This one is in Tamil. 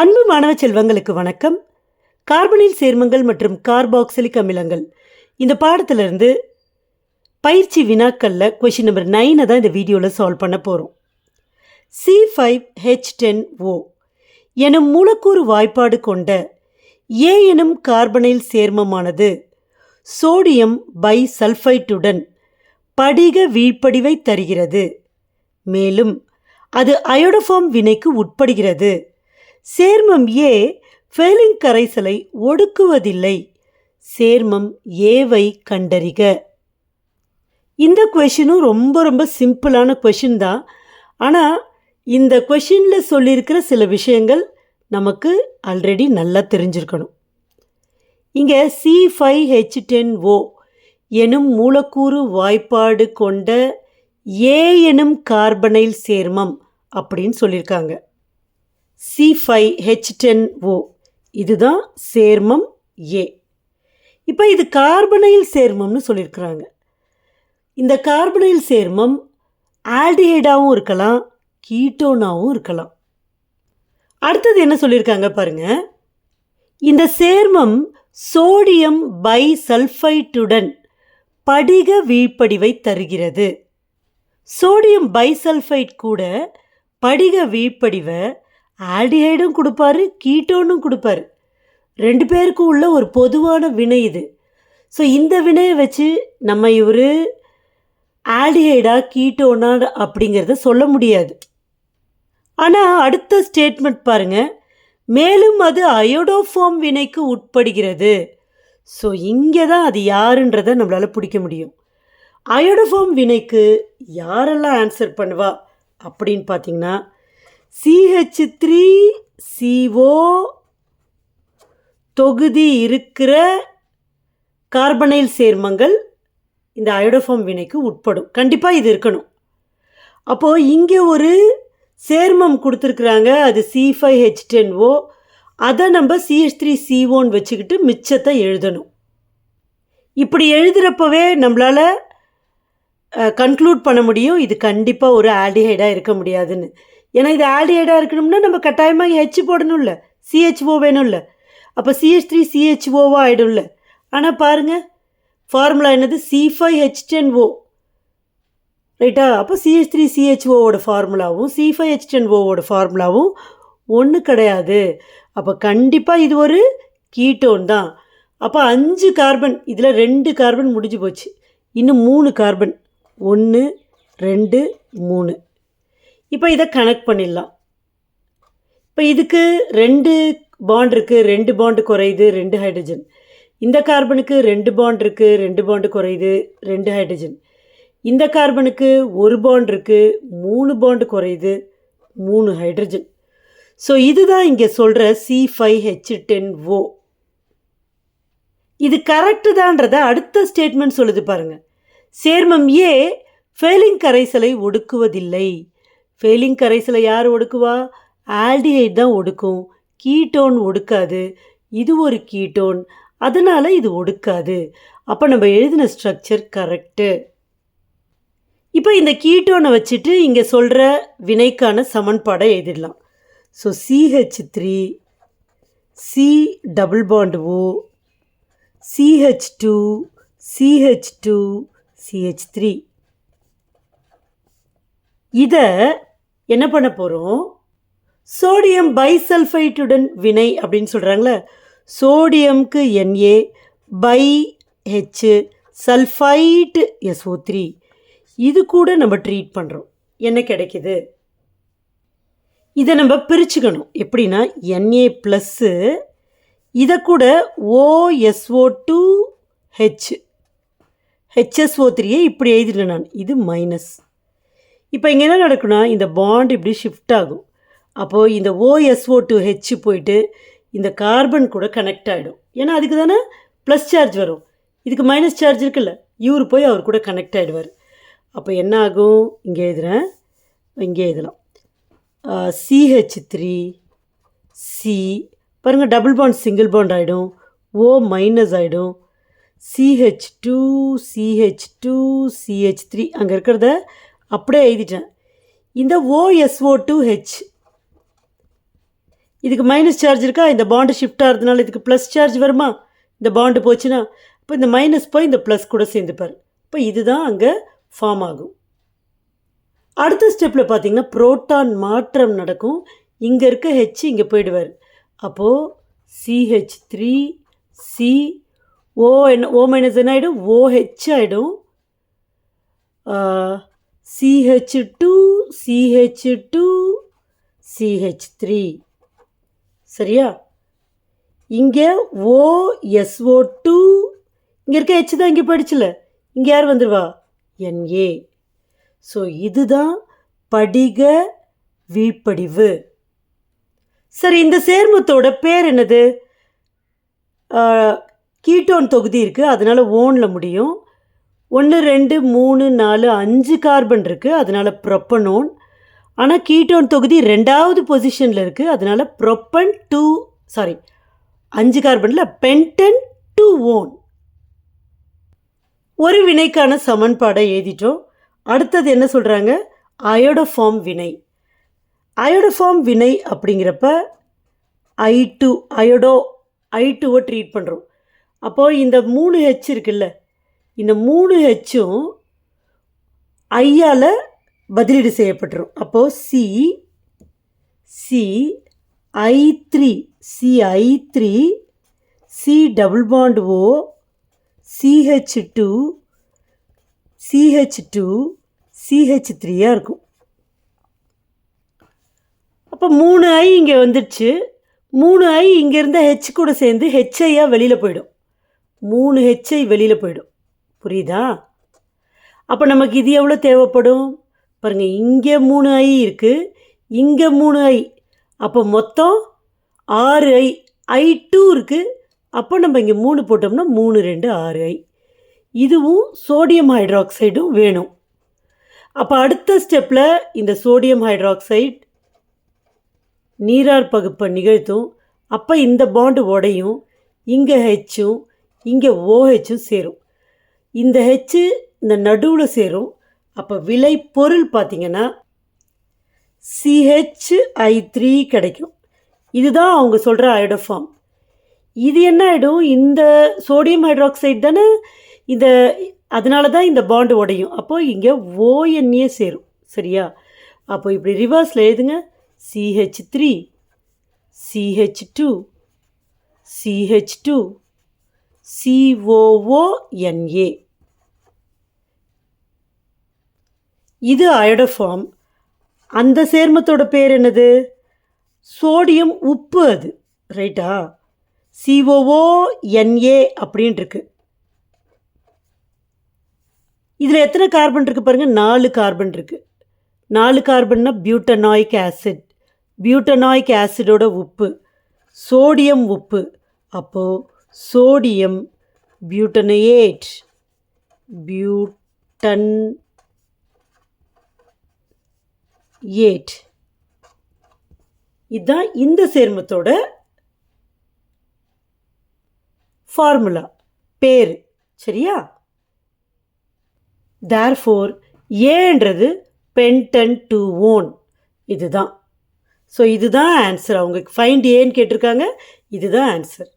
அன்பு மாணவ செல்வங்களுக்கு வணக்கம். கார்பனில் சேர்மங்கள் மற்றும் கார்பாக்சிலிக் அமிலங்கள். இந்த பாடத்திலிருந்து பயிற்சி வினாக்களில் கொஷின் நம்பர் நைனை தான் இந்த வீடியோவில் சால்வ் பண்ண போகிறோம் C five H ten O எனும் மூலக்கூறு வாய்ப்பாடு கொண்ட ஏ எனும் கார்பனைல் சேர்மமானது சோடியம் பை சல்ஃபைட்டுடன் படிக வீழ்ப்படிவை தருகிறது. மேலும் அது அயோடோஃபார்ம் வினைக்கு உட்படுகிறது. சேர்மம் ஏ ஃபெலிங் கரைசலை ஒடுக்குவதில்லை. சேர்மம் ஏவை கண்டறிக. இந்த கொஷினும் ரொம்ப ரொம்ப சிம்பிளான கொஷின் தான். ஆனால் இந்த கொஷினில் சொல்லியிருக்கிற சில விஷயங்கள் நமக்கு ஆல்ரெடி நல்லா தெரிஞ்சிருக்கணும். இங்கே C five H ten O எனும் மூலக்கூறு வாய்ப்பாடு கொண்ட ஏ எனும் கார்பனைல் சேர்மம் அப்படின்னு சொல்லியிருக்காங்க. C five H ten O இதுதான் சேர்மம் ஏ இப்போ இது கார்பனைல் சேர்மம்னு சொல்லியிருக்கிறாங்க இந்த கார்பனைல் சேர்மம் ஆல்டிஹைடாகவும் இருக்கலாம் கீட்டோனாகவும் இருக்கலாம். அடுத்தது என்ன சொல்லியிருக்காங்க பாருங்க. இந்த சேர்மம் சோடியம் பை சல்ஃபைட்டுடன் படிக வீழ்ப்படிவை தருகிறது. சோடியம் பைசல்ஃபைட் கூட படிக வீழ்ப்படிவை ஆல்டிஹைடும் கொடுப்பாரு கீட்டோனும் கொடுப்பாரு. ரெண்டு பேருக்கும் உள்ள ஒரு பொதுவான வினை இது. ஸோ இந்த வினையை வச்சு நம்ம இவர் ஆல்டிஹைடா கீட்டோனா அப்படிங்கிறத சொல்ல முடியாது. ஆனால் அடுத்த ஸ்டேட்மெண்ட் பாருங்கள் மேலும் அது அயோடோஃபார்ம் வினைக்கு உட்படுகிறது. ஸோ இங்கே தான் அது யாருன்றதை நம்மளால் பிடிக்க முடியும். அயோடோஃபார்ம் வினைக்கு யாரெல்லாம் ஆன்சர் பண்ணுவா அப்படின்னு பார்த்தீங்கன்னா சிஹெச் த்ரீ சிஓ தொகுதி இருக்கிற கார்பனைல் சேர்மங்கள் இந்த அயோடோஃபார்ம் வினைக்கு உட்படும். கண்டிப்பாக இது இருக்கணும். அப்போது இங்கே ஒரு சேர்மம் கொடுத்துருக்குறாங்க அது C five H ten O அதை நம்ம சிஹெச் த்ரீ சிஓன்னு வச்சுக்கிட்டு மிச்சத்தை எழுதணும். இப்படி எழுதுகிறப்பவே நம்மளால் கன்க்ளூட் பண்ண முடியும். இது கண்டிப்பாக ஒரு ஆல்டிஹைடாக இருக்க முடியாதுன்னு. ஏன்னா இது ஆல்டிஹைடாக இருக்கணும்னா நம்ம கட்டாயமாக ஹெச் போடணும்ல. சிஹெச்ஓ வேணும்ல. அப்போ சிஹெச் த்ரீ சிஹெச்ஓவாக ஆகிடும்ல ஆனால் பாருங்கள் ஃபார்முலா என்னது? C five H ten O ரைட்டா? அப்போ சிஹெச் த்ரீ சிஹெச்ஓவோட ஃபார்முலாவும் சி ஃபைவ் ஹெச் டென் ஓவோட ஃபார்முலாவும் ஒன்று கிடையாது. அப்போ கண்டிப்பாக இது ஒரு கீட்டோன் தான். அப்போ அஞ்சு கார்பன் இதில் ரெண்டு கார்பன் முடிஞ்சு போச்சு. இன்னும் மூணு கார்பன் ஒன்று ரெண்டு மூணு. இப்போ இதை கனெக்ட் பண்ணிடலாம். இப்போ இதுக்கு ரெண்டு பாண்ட் இருக்குது ரெண்டு பாண்டு குறையுது ரெண்டு ஹைட்ரஜன் இந்த கார்பனுக்கு ரெண்டு பாண்ட் இருக்குது ரெண்டு பாண்டு குறையுது ரெண்டு ஹைட்ரஜன் இந்த கார்பனுக்கு ஒரு பாண்ட் இருக்குது மூணு பாண்டு குறையுது மூணு ஹைட்ரஜன் ஸோ இதுதான் இங்கே சொல்கிற C five H ten O இது கரெக்டு தான்றத அடுத்த ஸ்டேட்மெண்ட் சொல்லுது பாருங்கள் சேர்மம் ஏ ஃபெயிலிங் கரைசலை ஒடுக்குவதில்லை. ஃபெயிலிங் கரைசலை யார் ஒடுக்குவா? ஆல்டிஹைட் தான் ஒடுக்கும். கீட்டோன் ஒடுக்காது. இது ஒரு கீட்டோன் அதனால் இது ஒடுக்காது. அப்போ நம்ம எழுதின ஸ்ட்ரக்சர் கரெக்டு இப்போ இந்த கீட்டோனை வச்சுட்டு இங்கே சொல்கிற வினைக்கான சமன்பாடை எழுதிடலாம். So CH three C double bond O CH two CH two CH three இதை என்ன பண்ண போகிறோம் சோடியம் பைசல்ஃபைட்டுடன் வினை அப்படின்னு சொல்கிறாங்களே சோடியம்க்கு NA bi H sulphite SO three இது கூட நம்ம ட்ரீட் பண்ணுறோம் என்ன கிடைக்கிது? இதை நம்ம பிரிச்சுக்கணும். எப்படின்னா என்ஏ ப்ளஸ்ஸு இதை கூட ஓஎஸ்ஓ டூ ஹெச் ஹெச்எஸ்ஓ த்ரீயை இப்படி எழுதிடுறேன் நான். இது மைனஸ் இப்போ இங்கே என்ன நடக்குன்னா இந்த பாண்ட் இப்படி ஷிஃப்ட் ஆகும். அப்போது இந்த ஓஎஸ்ஓ டூ ஹெச் போயிட்டு இந்த கார்பன் கூட கனெக்ட் ஆகிடும் ஏன்னா அதுக்கு தானே ப்ளஸ் சார்ஜ் வரும். இதுக்கு மைனஸ் சார்ஜ் இருக்குல்ல. இவர் போய் அவர் கூட கனெக்ட் ஆகிடுவார் அப்போ என்ன ஆகும்? இங்கே எழுதுகிறேன் இங்கே எழுதலாம். சிஹெச் த்ரீ சி பாருங்கள் டபுள் பாண்ட் சிங்கிள் பாண்ட் ஆகிடும் ஓ மைனஸ் ஆகிடும் CH two CH two CH three அங்கே இருக்கிறத அப்படியே எழுதிட்டேன். இந்த O S O two H இதுக்கு மைனஸ் சார்ஜ் இருக்கா? இந்த பாண்டு ஷிஃப்ட் ஆகிறதுனால இதுக்கு ப்ளஸ் சார்ஜ் வருமா? இந்த பாண்டு போச்சுன்னா இப்போ இந்த மைனஸ் போய் இந்த ப்ளஸ் கூட சேர்ந்துப்பார். இப்போ இதுதான் அங்கே ஃபார்ம் ஆகும். அடுத்த ஸ்டெப்பில் பார்த்தீங்கன்னா புரோட்டான் மாற்றம் நடக்கும். இங்கே இருக்க ஹெச் இங்கே போயிடுவார். அப்போது சிஹெச் த்ரீ சி ஓ என்ன ஓ மைனஸ் என்ன ஆகிடும் ஓஹெச் ஆகிடும் CH two CH two CH three சரியா? இங்கே ஓஎஸ்ஓ டூ இங்கே இருக்க ஹெச் தான் இங்கே படிச்சில. இங்கே யார் வந்துடுவா என்ஏ ஸோ இதுதான் படிக வீப்படிவு சரி இந்த சேர்மத்தோட பேர் என்னது? கீட்டோன் தொகுதி இருக்குது அதனால் ஓனில் முடியும். ஒன்று ரெண்டு மூணு நாலு அஞ்சு கார்பன் இருக்குது அதனால் ப்ரொப்பனோன் ஆனால் கீட்டோன் தொகுதி ரெண்டாவது பொசிஷனில் இருக்குது அதனால் ப்ரொப்பன் டூ சாரி அஞ்சு கார்பனில் பென்டன் டூ ஓன் ஒரு வினைக்கான சமன்பாடை எழுதிட்டோம். அடுத்தது என்ன சொல்கிறாங்க அயோடோஃபார்ம் வினை. அயோடோஃபார்ம் வினை அப்படிங்கிறப்ப ஐ டூ அயோடோ ஐ டூவை ட்ரீட் பண்ணுறோம் அப்போது இந்த மூணு ஹெச் இருக்குல்ல இந்த மூணு ஹெச்சும் ஐயால் பதிலீடு செய்யப்பட்டுரும். அப்போது C C I three C I three C double bond O CH two CH two CH த்ரீயாக இருக்கும். அப்போ மூணு ஐ இங்கே வந்துடுச்சு. மூணு ஐ இங்கே இருந்த ஹெச் கூட சேர்ந்து ஹெச்ஐயாக வெளியில் போயிடும். மூணு ஹெச்ஐ வெளியில் போயிடும். புரியுதா? அப்போ நமக்கு இது எவ்வளோ தேவைப்படும்? பாருங்கள் இங்கே மூணு ஐ இருக்குது இங்கே மூணு ஐ அப்போ மொத்தம் ஆறு ஐ ஐ டூ இருக்குது அப்போ நம்ம இங்கே மூணு போட்டோம்னா மூணு ரெண்டு ஆறு ஐ இதுவும் சோடியம் ஹைட்ராக்சைடும் வேணும். அப்போ அடுத்த ஸ்டெப்பில் இந்த சோடியம் ஹைட்ராக்சைட் நீரார் பகுப்பை நிகழ்த்தும். அப்போ இந்த பாண்டு உடையும். இங்கே ஹெச்சும் இங்கே ஓஹெச்சும் சேரும். இந்த ஹெச்சு இந்த நடுவில் சேரும். அப்போ விலை பொருள் பார்த்திங்கன்னா சிஹெச் ஐ த்ரீ கிடைக்கும். இதுதான் அவங்க சொல்கிற அயோடோஃபார்ம் இது என்ன ஆகிடும் இந்த சோடியம் ஹைட்ராக்சைடு தானே இந்த அதனால தான் இந்த பாண்டு உடையும். அப்போது இங்கே ஓஎன்ஏ சேரும். சரியா? அப்போ இப்படி ரிவர்ஸில் எழுதுங்க. CH three CH two CH two C O O N A இது அயோடோஃபார்ம். அந்த சேர்மத்தோட பேர் என்னது? சோடியம் உப்பு அது. ரைட்டா? சிஓஓஎன்ஏ அப்படின்ட்டு இருக்கு இதில் எத்தனை கார்பன் இருக்குது பாருங்கள் நாலு கார்பன் இருக்குது நாலு கார்பன்னா பியூட்டனாய்க் ஆசிட். பியூட்டனாய்க் ஆசிடோட உப்பு. சோடியம் உப்பு. அப்போது சோடியம் பியூட்டனேட். பியூட்டன் ஏட் இதுதான் இந்த சேர்மத்தோட ஃபார்முலா. பேர். சரியா? தேர்ஃபோர் ஏன்றது பென்டன் டு ஓன் இதுதான். ஸோ இதுதான் ஆன்சர் அவங்க ஃபைண்ட் ஏன்னு கேட்டிருக்காங்க. இதுதான் ஆன்சர்